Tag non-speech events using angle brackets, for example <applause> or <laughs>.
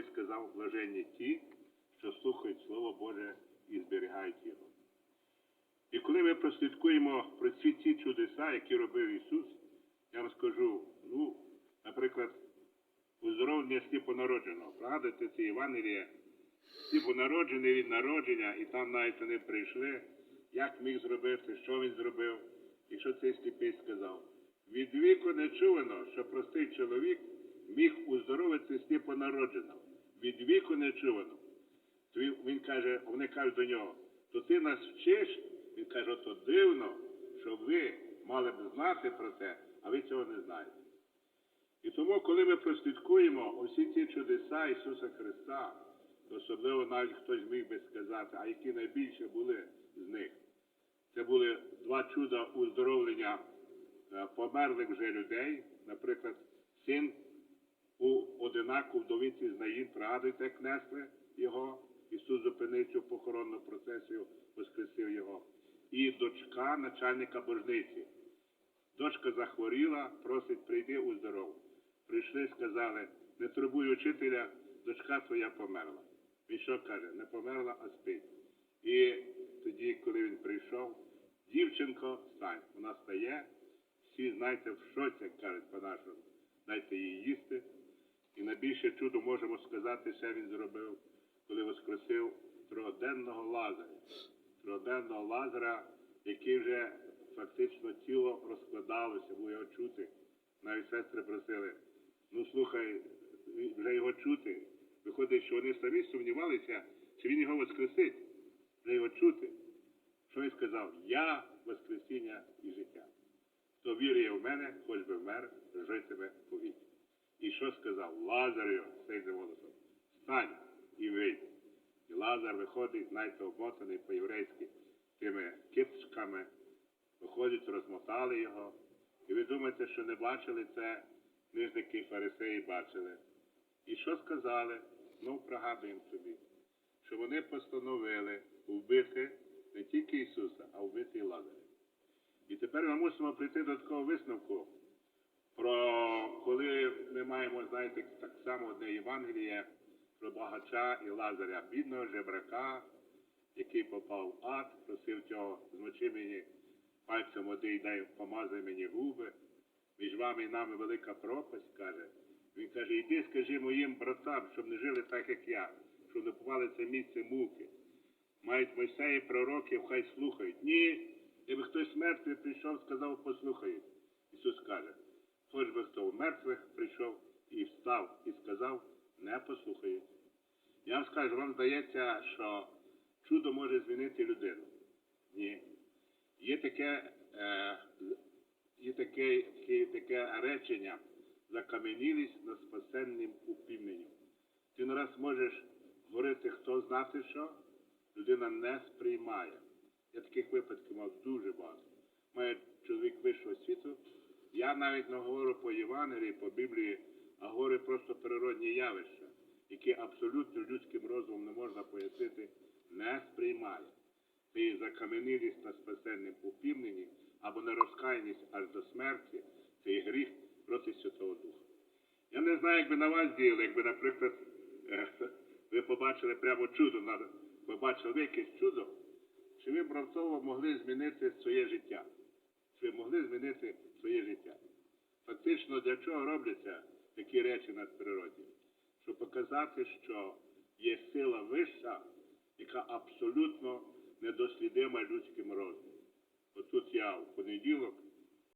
Колись сказав блаженні ті, що слухають Слово Боже і зберігають його. І коли ми прослідкуємо про ці ті чудеса, які робив Ісус, я вам скажу, ну, наприклад, уздоровлення сліпонародженого. Пригадуйте це Євангеліє, сліпонароджений від народження, і там навіть вони прийшли, як міг зробити, що він зробив, і що цей сліпий сказав. Від віку не чувано, що простий чоловік міг уздоровити сліпонародженого. Від віку не чувано. Він каже, вони кажуть до нього, то ти нас вчиш? Він каже, то дивно, що ви мали б знати про це, а ви цього не знаєте. І тому, коли ми прослідкуємо усі ці чудеса Ісуса Христа, особливо навіть хтось міг би сказати, а які найбільше були з них. Це були два чуда уздоровлення е, померлих вже людей, наприклад, син у одинаку вдовиці з Наїн, пригадуйте, як несли його, Ісус зупинив цю похоронну процесію, воскресив його. І дочка начальника божниці. Дочка захворіла, просить прийди у здоров'я. Прийшли, сказали, не турбуй учителя, дочка твоя померла. Він що каже, не померла, а спить. І тоді, коли він прийшов, дівчинко, стань. Вона стає, всі, знаєте, в шоці, кажуть по-нашому, дайте їй їсти. І найбільше чудо можемо сказати, що він зробив, коли воскресив трьогоденного Лазаря. Трьогоденного Лазаря, який вже фактично тіло розкладалося, було його чути. Навіть сестри просили, ну слухай, вже його чути. Виходить, що вони самі сумнівалися, чи він його воскресить, вже його чути. Що він сказав? Я Воскресіння і життя. Хто вірує в мене, хоч би вмер, житиме що сказав? Лазарю, цей за голосом, встань і вийди. І Лазар виходить, знаєте, обмотаний по-єврейськи тими кипчками, виходять, розмотали його. І ви думаєте, що не бачили це, книжники фарисеї бачили. І що сказали? Ну, пригадуємо собі, що вони постановили вбити не тільки Ісуса, а вбити і Лазаря. І тепер ми мусимо прийти до такого висновку, про коли ми маємо, знаєте, так само одне Євангеліє про багача і Лазаря, бідного жебрака, який попав в ад, просив цього, змочи мені пальцем води і дай помазай мені губи. Між вами і нами велика пропасть, каже. Він каже, йди, скажи моїм братам, щоб не жили так, як я, щоб не попали це місце муки. Мають Мойсеї пророків, хай слухають. Ні, якби хтось мертвий прийшов, сказав, послухають. Ісус каже, хоч би хто в мертвих прийшов і встав і сказав, не послухають. Я вам скажу, вам здається, що чудо може змінити людину. Ні. Є таке, е, є таке, таке, таке речення закам'янілість на спасенним упівненням. Ти не раз можеш говорити, хто знати що, людина не сприймає. Я таких випадків мав дуже багато. Має чоловік вищого світу. Я навіть не говорю по Євангелії, по Біблії, а говорю просто природні явища, які абсолютно людським розумом не можна пояснити, не сприймає. І закам'янілість на спасенним упівненні або нерозкаяність аж до смерті, це гріх проти Святого Духа. Я не знаю, як би на вас діяли, якби, наприклад, <laughs> ви побачили прямо чудо, побачили якесь чудо, чи ви б могли змінити своє життя? Чи могли змінити своє життя? Фактично, для чого робляться такі речі надприродні? Щоб показати, що є сила вища, яка абсолютно недослідима людським розумом. Отут я в понеділок